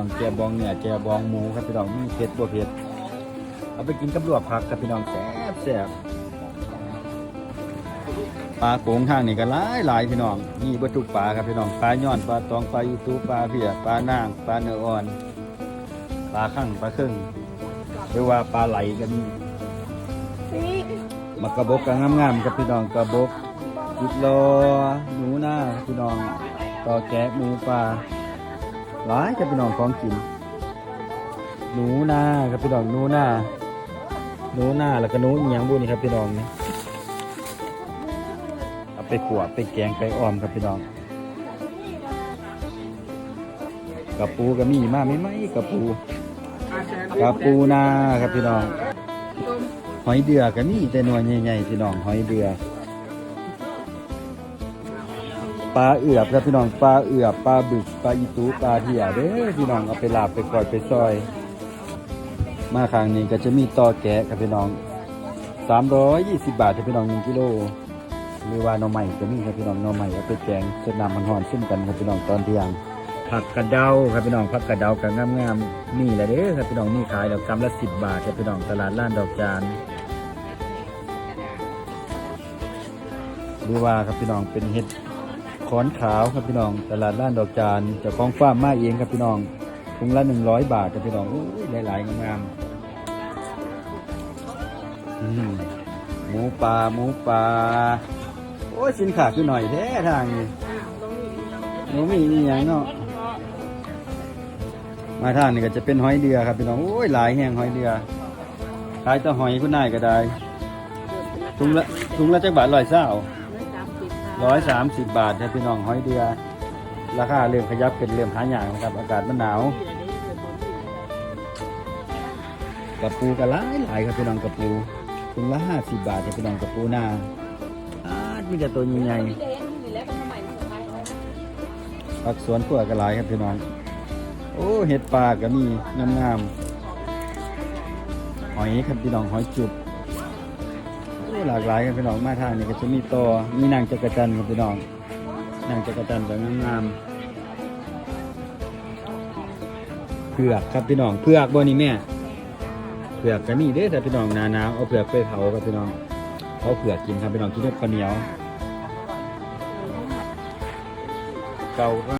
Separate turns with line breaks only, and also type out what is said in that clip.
้องแจบองเนี่ยแจบองหมูครับพี่น้องมีเผ็ดบ่เผ็ดเอาไปกินกับลวกผักครับพี่น้องแซ่บแซ่บปลาโขงทางนี่ก็หลายหลายพี่น้องมีเบ่ทุกปลาครับพี่น้องปลาย่อนปลาตองปลาอีตูปลาเพียปลานางปลาเนื้ออ่อนปลาข้างปลาครึ่งหรือว่าปลาไหลก็มีมากระบกก็งามๆครับพี่น้องกระบกจิดโลหนูหน้าพี่น้องต่อแกะหมูปลา หลายครับพี่น้องของกิน หนูนาครับพี่น้องหนูนาหนูนาแล้วก็หนูอีหยังบุนี่ครับพี่น้องนี่เอาไปขวดไปแกงไปอ้อมครับพี่น้องกับปูก็มีมาไม่ไหมกับปูกับปูนาครับพี่น้อง หอยเดือก็มีแต่หน่วยใหญ่ๆพี่น้องหอยเดือ ปลาเอือบครับพี่น้องปลาเอือบปลาบึกปลาอีตูปลาเหี่ยเด้อพี่น้องเอาไปลาบไปกอดไปซอย มาครั้งนี้ก็จะมีต่อแกะครับพี่น้อง 320 บาทครับพี่น้อง1กิโลหรือว่าหน่อใหม่ก็มีครับพี่น้องหน่อใหม่ก็ไปแกงเส้นน้ำมันหอนซึ่มกันครับพี่น้องตอนเที่ยงผักกระเดาครับพี่น้องผักกระเดากับงามๆนี่แหละเด้อครับพี่น้องนี่ขายแล้วกำละ10บาทครับพี่น้องตลาดล้านดอกจานหรือว่าครับพี่น้องเป็นเห็ด ขอนขาวครับพี่น้อง ตลาดล้านดอกจานเจ้าของฟาร์มมาเองครับพี่น้องถุงละหนึ่งร้อยบาทครับพี่น้องโอ้ยหลายๆงามๆอืมหมูปลาหมูปลาโอ้ยสินค้าคือหน่อยแท้ทางนี้หนูมีนี่อย่างเนาะมาทางนี้ก็จะเป็นหอยเดือครับพี่น้องโอ้ยหลายแห้งหอยเดือขายแตัวหอยคุณนายก็ได้ถุงละถุงละจักบาทร้อยเศร้า ร้อยสามสิบบาทครับพี่น้องหอยเดือ ราคาเริ่มขยับเป็นเริ่มหาอย่างนะครับ อากาศมันหนาวกระปูกระลายหลายครับพี่น้องกระปูถุงละห้าสิบบาทครับพี่น้องกระปูหน้าอาดมีแต่ตัวใหญ่ๆผักสวนขั่วกระลายครับพี่น้อง โอ้เห็ดปลาก็มีงามๆหอยครับพี่น้องหอยจุบ หลากหลายครับพี่น้องมาทางนี้ก็จะมีต่อมีนางจักรจันทร์ครับพี่น้องนางจักรจันทร์แบบงามๆเผือกครับพี่น้องเผือกบ่นี่แม่เผือกก็มีเด้แต่พี่น้องนานาวเอาเผือกไปเผาครับพี่น้องเอาเผือกกินครับพี่น้องกินกับข้าวเหนียวเกา